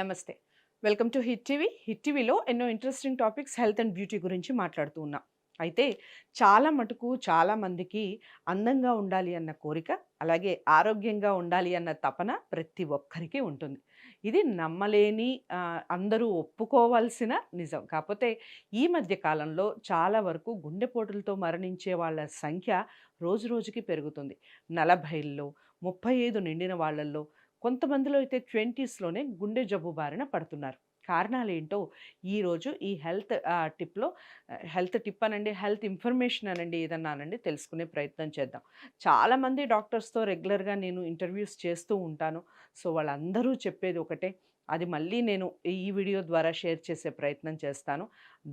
నమస్తే. Welcome to hit TV. Hit టీవీలో ఎన్నో interesting topics health and beauty గురించి మాట్లాడుతూ ఉన్నాం. అయితే చాలా మటుకు చాలామందికి అందంగా ఉండాలి అన్న కోరిక అలాగే ఆరోగ్యంగా ఉండాలి అన్న తపన ప్రతి ఒక్కరికి ఉంటుంది. ఇది నమ్మలేని అందరూ ఒప్పుకోవాల్సిన నిజం. కాకపోతే ఈ మధ్య కాలంలో చాలా వరకు గుండెపోటులతో మరణించే వాళ్ళ సంఖ్య రోజు రోజుకి పెరుగుతుంది. నలభైల్లో ముప్పై ఐదు నిండిన వాళ్ళల్లో కొంతమందిలో అయితే ట్వంటీస్లోనే గుండె జబ్బు బారిన పడుతున్నారు. కారణాలు ఏంటో ఈరోజు ఈ హెల్త్ టిప్లో హెల్త్ టిప్ అనండి హెల్త్ ఇన్ఫర్మేషన్ అనండి ఏదన్నా అనండి తెలుసుకునే ప్రయత్నం చేద్దాం. చాలామంది డాక్టర్స్తో రెగ్యులర్గా నేను ఇంటర్వ్యూస్ చేస్తూ ఉంటాను. సో వాళ్ళందరూ చెప్పేది ఒకటే అది మళ్ళీ నేను ఈ వీడియో ద్వారా షేర్ చేసే ప్రయత్నం చేస్తాను.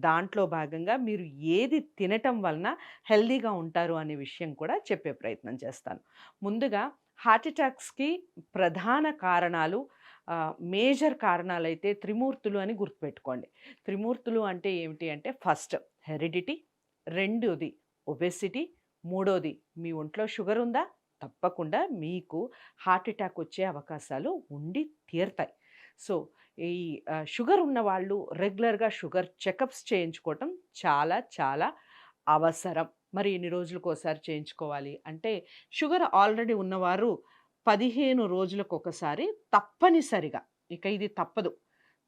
దాంట్లో భాగంగా మీరు ఏది తినటం వలన హెల్దీగా ఉంటారు అనే విషయం కూడా చెప్పే ప్రయత్నం చేస్తాను. ముందుగా హార్ట్ అటాక్స్కి ప్రధాన కారణాలు మేజర్ కారణాలు అయితే త్రిమూర్తులు అని గుర్తుపెట్టుకోండి. త్రిమూర్తులు అంటే ఏమిటి అంటే ఫస్ట్ హెరిడిటీ రెండోది ఒబెసిటీ మూడోది మీ ఒంట్లో షుగర్ ఉందా? తప్పకుండా మీకు హార్ట్ అటాక్ వచ్చే అవకాశాలు ఉండి తీరుతాయి. సో ఈ షుగర్ ఉన్న వాళ్ళు రెగ్యులర్గా షుగర్ చెకప్స్ చేయించుకోవటం చాలా చాలా అవసరం. మరి ఎన్ని రోజులకు ఒకసారి చేయించుకోవాలి? అంటే షుగర్ ఆల్రెడీ ఉన్నవారు పదిహేను రోజులకు ఒకసారి తప్పనిసరిగా ఇక ఇది తప్పదు.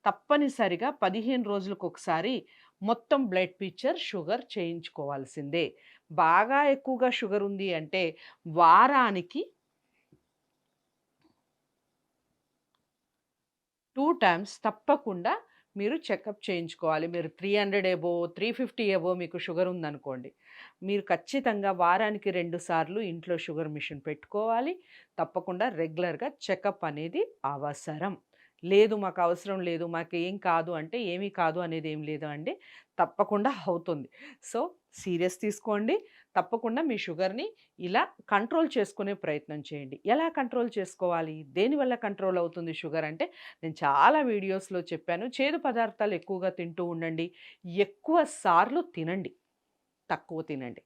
తప్పనిసరిగా పదిహేను రోజులకు ఒకసారి మొత్తం బ్లడ్ పిక్చర్ షుగర్ చేయించుకోవాల్సిందే. బాగా ఎక్కువగా షుగర్ ఉంది అంటే వారానికి టూ టైమ్స్ తప్పకుండా మీరు చెకప్ చేయించుకోవాలి. మీరు three hundred above three fifty above మీకు షుగర్ ఉందనుకోండి. మీరు ఖచ్చితంగా వారానికి రెండు సార్లు ఇంట్లో షుగర్ మిషన్ పెట్టుకోవాలి. తప్పకుండా రెగ్యులర్గా చెకప్ అనేది అవసరం. లేదు మాకు అవసరం లేదు మాకు ఏం కాదు అంటే ఏమీ కాదు అనేది ఏం లేదు అండి. తప్పకుండా అవుతుంది. సో సీరియస్ తీసుకోండి. తప్పకుండా మీ షుగర్ని ఇలా కంట్రోల్ చేసుకునే ప్రయత్నం చేయండి. ఎలా కంట్రోల్ చేసుకోవాలి? దేనివల్ల కంట్రోల్ అవుతుంది షుగర్ అంటే నేను చాలా వీడియోస్లో చెప్పాను. చేదు పదార్థాలు ఎక్కువగా తింటూ ఉండండి. ఎక్కువ సార్లు తినండి. తక్కువ తినండి.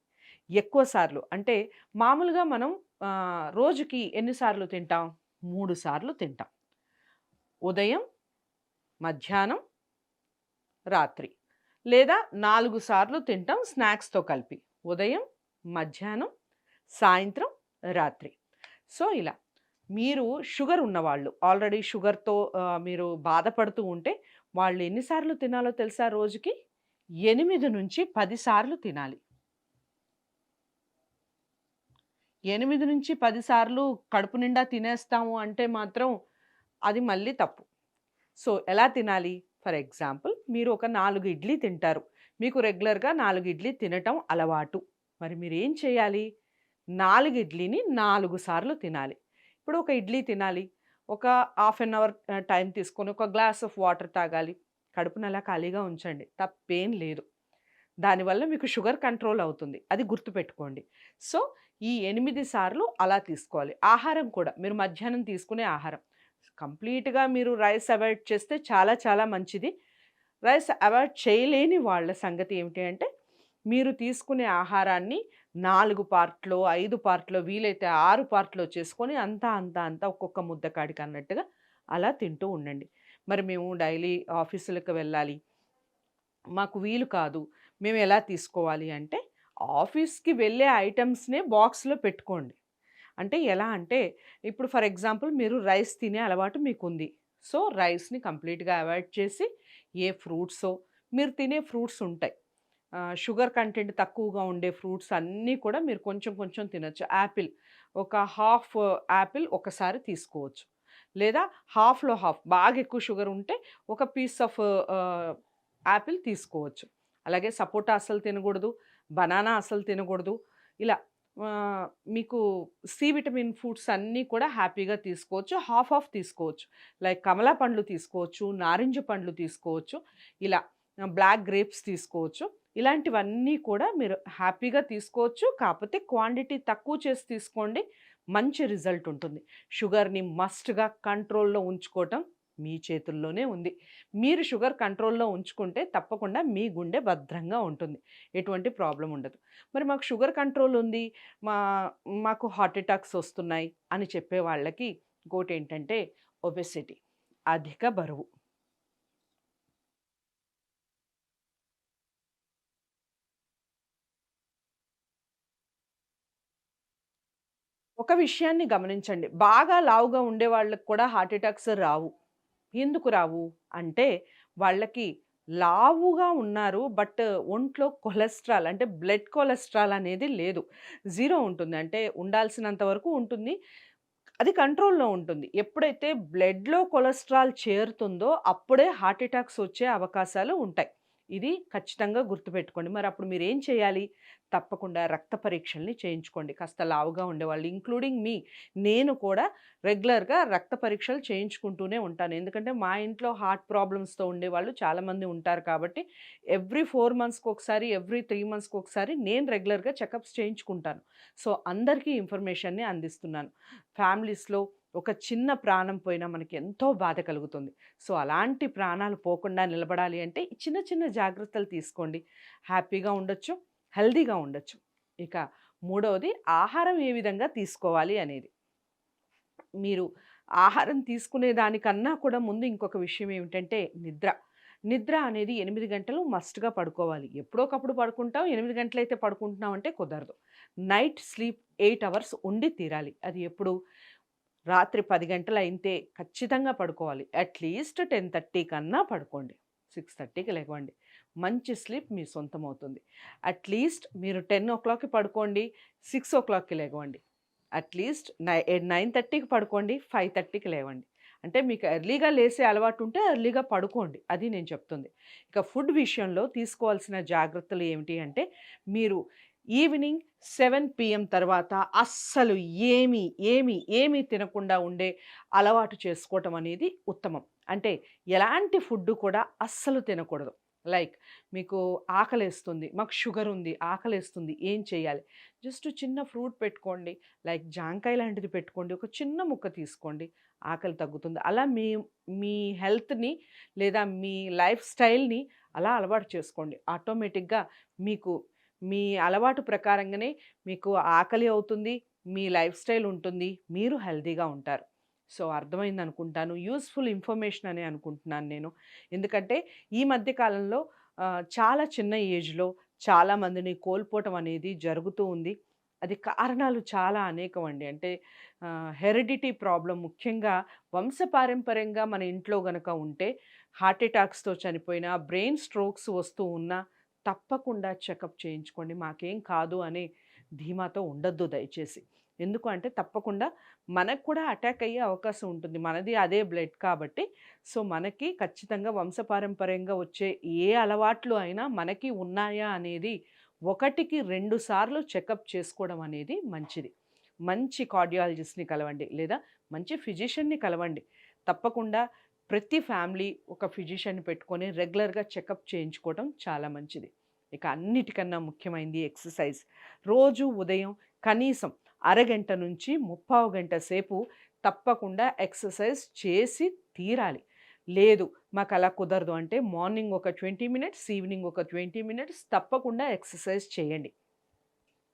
ఎక్కువ సార్లు. అంటే మామూలుగా మనం రోజుకి ఎన్నిసార్లు తింటాం? మూడు సార్లు తింటాం. ఉదయం మధ్యాహ్నం రాత్రి. లేదా నాలుగు సార్లు తింటాం స్నాక్స్తో కలిపి. ఉదయం మధ్యాహ్నం సాయంత్రం రాత్రి. సో ఇలా. మీరు షుగర్ ఉన్నవాళ్ళు ఆల్రెడీ షుగర్తో మీరు బాధపడుతూ ఉంటే వాళ్ళు ఎన్నిసార్లు తినాలో తెలుసా రోజుకి? ఎనిమిది నుంచి పదిసార్లు తినాలి. ఎనిమిది నుంచి పదిసార్లు కడుపు నిండా తినేస్తాము అంటే మాత్రం అది మళ్ళీ తప్పు. సో ఎలా తినాలి? ఫర్ ఎగ్జాంపుల్ మీరు ఒక నాలుగు ఇడ్లీ తింటారు. మీకు రెగ్యులర్గా నాలుగు ఇడ్లీ తినటం అలవాటు. మరి మీరు ఏం చేయాలి? నాలుగు ఇడ్లీని నాలుగు సార్లు తినాలి. ఇప్పుడు ఒక ఇడ్లీ తినాలి. ఒక హాఫ్ అన్ అవర్ టైం తీసుకొని ఒక గ్లాస్ ఆఫ్ వాటర్ తాగాలి. కడుపును అలా ఖాళీగా ఉంచండి. తప్పేం లేదు. దానివల్ల మీకు షుగర్ కంట్రోల్ అవుతుంది. అది గుర్తుపెట్టుకోండి. సో ఈ ఎనిమిది సార్లు అలా తీసుకోవాలి. ఆహారం కూడా. మీరు మధ్యాహ్నం తీసుకునే ఆహారం. కంప్లీట్గా మీరు రైస్ అవాయిడ్ చేస్తే చాలా చాలా మంచిది. రైస్ అవాయిడ్ చేయలేని వాళ్ళ సంగతి ఏమిటి అంటే మీరు తీసుకునే ఆహారాన్ని నాలుగు పార్ట్లో ఐదు పార్ట్లో వీలైతే ఆరు పార్ట్లో చేసుకొని అంతా అంతా అంతా ఒక్కొక్క ముద్ద కాడికి అన్నట్టుగా అలా తింటూ ఉండండి. మరి మేము డైలీ ఆఫీసులకు వెళ్ళాలి. మాకు వీలు కాదు. మేము ఎలా తీసుకోవాలి అంటే ఆఫీస్కి వెళ్ళే ఐటమ్స్నే బాక్స్లో పెట్టుకోండి. అంటే ఎలా అంటే ఇప్పుడు ఫర్ ఎగ్జాంపుల్ మీరు రైస్ తినే అలవాటు మీకుంది. సో రైస్ని కంప్లీట్గా అవాయిడ్ చేసి ఏ ఫ్రూట్సో మీరు తినే ఫ్రూట్స్ ఉంటాయి. షుగర్ కంటెంట్ తక్కువగా ఉండే ఫ్రూట్స్ అన్నీ కూడా మీరు కొంచెం కొంచెం తినచ్చు. యాపిల్ ఒక హాఫ్ యాపిల్ ఒకసారి తీసుకోవచ్చు. లేదా హాఫ్లో హాఫ్ బాగా ఎక్కువ షుగర్ ఉంటే ఒక పీస్ ఆఫ్ యాపిల్ తీసుకోవచ్చు. అలాగే సపోటా అసలు తినకూడదు బనానా అసలు తినకూడదు. ఇలా మీకు సి విటమిన్ ఫుడ్స్ అన్నీ కూడా హ్యాపీగా తీసుకోవచ్చు. హాఫ్ ఆఫ్ తీసుకోవచ్చు. లైక్ కమలా పండ్లు తీసుకోవచ్చు నారింజ పండ్లు తీసుకోవచ్చు ఇలా బ్లాక్ గ్రేప్స్ తీసుకోవచ్చు. ఇలాంటివన్నీ కూడా మీరు హ్యాపీగా తీసుకోవచ్చు. కాకపోతే క్వాంటిటీ తక్కువ చేసి తీసుకోండి. మంచి రిజల్ట్ ఉంటుంది. షుగర్ని మస్ట్గా కంట్రోల్లో ఉంచుకోవటం మీ చేతుల్లోనే ఉంది. మీరు షుగర్ కంట్రోల్లో ఉంచుకుంటే తప్పకుండా మీ గుండె భద్రంగా ఉంటుంది. ఎటువంటి ప్రాబ్లం ఉండదు. మరి మాకు షుగర్ కంట్రోల్ ఉంది. మా మాకు హార్ట్ అటాక్స్ వస్తున్నాయి అని చెప్పే వాళ్ళకి ఇంకోటి ఏంటంటే ఒబెసిటీ అధిక బరువు. ఒక విషయాన్ని గమనించండి. బాగా లావుగా ఉండే వాళ్ళకి కూడా హార్ట్ అటాక్స్ రావు. ఎందుకు రావు? అంటే వాళ్ళకి లావుగా ఉన్నారు. బట్ ఒంట్లో కొలెస్ట్రాల్ అంటే బ్లడ్ కొలెస్ట్రాల్ అనేది లేదు. జీరో ఉంటుంది. అంటే ఉండాల్సినంత వరకు ఉంటుంది. అది కంట్రోల్‌లో ఉంటుంది. ఎప్పుడైతే బ్లడ్‌లో కొలెస్ట్రాల్ చేరుతుందో అప్పుడే హార్ట్ అటాక్స్ వచ్చే అవకాశాలు ఉంటాయి. ఇది ఖచ్చితంగా గుర్తుపెట్టుకోండి. మరి అప్పుడు మీరేం చేయాలి? తప్పకుండా రక్త పరీక్షల్ని చేయించుకోండి. కాస్త లావుగా ఉండేవాళ్ళు ఇంక్లూడింగ్ మీ. నేను కూడా రెగ్యులర్‌గా రక్త పరీక్షలు చేయించుకుంటూనే ఉంటాను. ఎందుకంటే మా ఇంట్లో హార్ట్ ప్రాబ్లమ్స్‌తో ఉండేవాళ్ళు చాలామంది ఉంటారు కాబట్టి ఎవ్రీ ఫోర్ మంత్స్కి ఒకసారి ఎవ్రీ త్రీ మంత్స్కి ఒకసారి నేను రెగ్యులర్‌గా చెకప్స్ చేయించుకుంటాను. సో, అందరికీ ఇన్ఫర్మేషన్‌ని అందిస్తున్నాను. ఫ్యామిలీస్‌లో ఒక చిన్న ప్రాణం పోయినా మనకి ఎంతో బాధ కలుగుతుంది. సో, అలాంటి ప్రాణాలు పోకుండా నిలబడాలి అంటే చిన్న చిన్న జాగ్రత్తలు తీసుకోండి. హ్యాపీగా ఉండొచ్చు. హెల్దీగా ఉండొచ్చు. ఇక మూడవది ఆహారం ఏ విధంగా తీసుకోవాలి అనేది. మీరు ఆహారం తీసుకునే దానికన్నా కూడా ముందు ఇంకొక విషయం ఏమిటంటే నిద్ర. నిద్ర అనేది ఎనిమిది గంటలు మస్ట్‌గా పడుకోవాలి. ఎప్పుడో ఒకప్పుడు పడుకుంటాం. 8 గంటలైతే పడుకుంటున్నాం అంటే కుదరదు. నైట్ స్లీప్ ఎయిట్ అవర్స్ ఉండి తీరాలి. అది ఎప్పుడు? రాత్రి పది గంటలైతే ఖచ్చితంగా పడుకోవాలి. అట్‌లీస్ట్ 10:30 కన్నా పడుకోండి. సిక్స్ థర్టీకి లేవండి మంచి స్లీప్ మీ సొంతం అవుతుంది అట్‌లీస్ట్ మీరు 10:00కి పడుకోండి. సిక్స్ ఓ క్లాక్కి లేవండి అట్‌లీస్ట్ నై 9:30కి పడుకోండి. 5:30కి లేవండి. అంటే మీకు ఎర్లీగా లేసే అలవాటు ఉంటే ఎర్లీగా పడుకోండి. అది నేను చెప్తుంది. ఇక ఫుడ్ విషయంలో తీసుకోవాల్సిన జాగ్రత్తలు ఏమిటి అంటే మీరు ఈవినింగ్ సెవెన్ పీఎం తర్వాత అస్సలు ఏమి, ఏమి, ఏమి తినకుండా ఉండే అలవాటు చేసుకోవటం అనేది ఉత్తమం. అంటే ఎలాంటి ఫుడ్డు కూడా అస్సలు తినకూడదు. లైక్ మీకు ఆకలేస్తుంది. మాకు షుగర్ ఉంది. ఆకలేస్తుంది. ఏం చేయాలి? జస్ట్ చిన్న ఫ్రూట్ పెట్టుకోండి. లైక్ జాంకాయ లాంటిది పెట్టుకోండి. ఒక చిన్న ముక్క తీసుకోండి. ఆకలి తగ్గుతుంది. అలా మీ మీ హెల్త్‌ని లేదా మీ లైఫ్ స్టైల్‌ని అలా అలవాటు చేసుకోండి. ఆటోమేటిక్‌గా మీకు మీ అలవాటు ప్రకారంగానే మీకు ఆకలి అవుతుంది. మీ లైఫ్ స్టైల్ ఉంటుంది. మీరు హెల్తీగా ఉంటారు. సో, అర్థమైంది అనుకుంటాను యూస్ఫుల్ ఇన్ఫర్మేషన్ అని అనుకుంటున్నాను నేను. ఎందుకంటే ఈ మధ్య కాలంలో చాలా చిన్న ఏజ్‌లో చాలామందిని కోల్పోవటం అనేది జరుగుతూ ఉంది. అది కారణాలు చాలా అనేకమండి. అంటే హెరిడిటీ ప్రాబ్లం ముఖ్యంగా వంశపారంపర్యంగా మన ఇంట్లో గనక ఉంటే హార్ట్ అటాక్స్‌తో చనిపోయిన, బ్రెయిన్ స్ట్రోక్స్ వస్తూ ఉన్నా తప్పకుండా చెకప్ చేయించుకోండి. మాకేం కాదు అనే ధీమాతో ఉండొద్దు దయచేసి. ఎందుకు అంటే తప్పకుండా మనకు కూడా అటాక్ అయ్యే అవకాశం ఉంటుంది. మనది అదే బ్లడ్ కాబట్టి సో, మనకి ఖచ్చితంగా వంశపారంపర్యంగా వచ్చే ఏ అలవాట్లు అయినా మనకి ఉన్నాయా అనేది ఒకటికి రెండు సార్లు చెకప్ చేసుకోవడం అనేది మంచిది. మంచి కార్డియాలజిస్ట్‌ని కలవండి. లేదా మంచి ఫిజిషియన్‌ని కలవండి. తప్పకుండా ప్రతి ఫ్యామిలీ ఒక ఫిజిషియన్ పెట్టుకొని రెగ్యులర్‌గా చెకప్ చేయించుకోవడం చాలా మంచిది. ఇక అన్నిటికన్నా ముఖ్యమైనది ఎక్సర్సైజ్. రోజు ఉదయం కనీసం అరగంట నుంచి ముప్పావు గంట సేపు తప్పకుండా ఎక్సర్సైజ్ చేసి తీరాలి. లేదు మాకు అలా కుదరదు అంటే మార్నింగ్ ఒక 20 మినిట్స్, ఈవినింగ్ ఒక 20 మినిట్స్ తప్పకుండా ఎక్సర్సైజ్ చేయండి.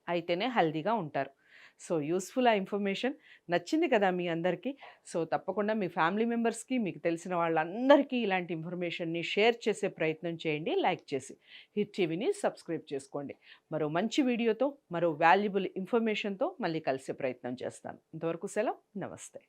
అయితేనే హెల్దీగా ఉంటారు. సో, యూస్ఫుల్ ఆ ఇన్ఫర్మేషన్. నచ్చింది కదా మీ అందరికీ. సో, తప్పకుండా మీ ఫ్యామిలీ మెంబర్స్‌కి, మీకు తెలిసిన వాళ్ళందరికీ ఇలాంటి ఇన్ఫర్మేషన్‌ని షేర్ చేసే ప్రయత్నం చేయండి. లైక్ చేసి. హిట్ టీవీని సబ్స్క్రైబ్ చేసుకోండి. మరో మంచి వీడియోతో, మరో వాల్యుబుల్ ఇన్ఫర్మేషన్‌తో మళ్ళీ కలిసే ప్రయత్నం చేస్తాను. ఇంతవరకు సెలవు. నమస్తే.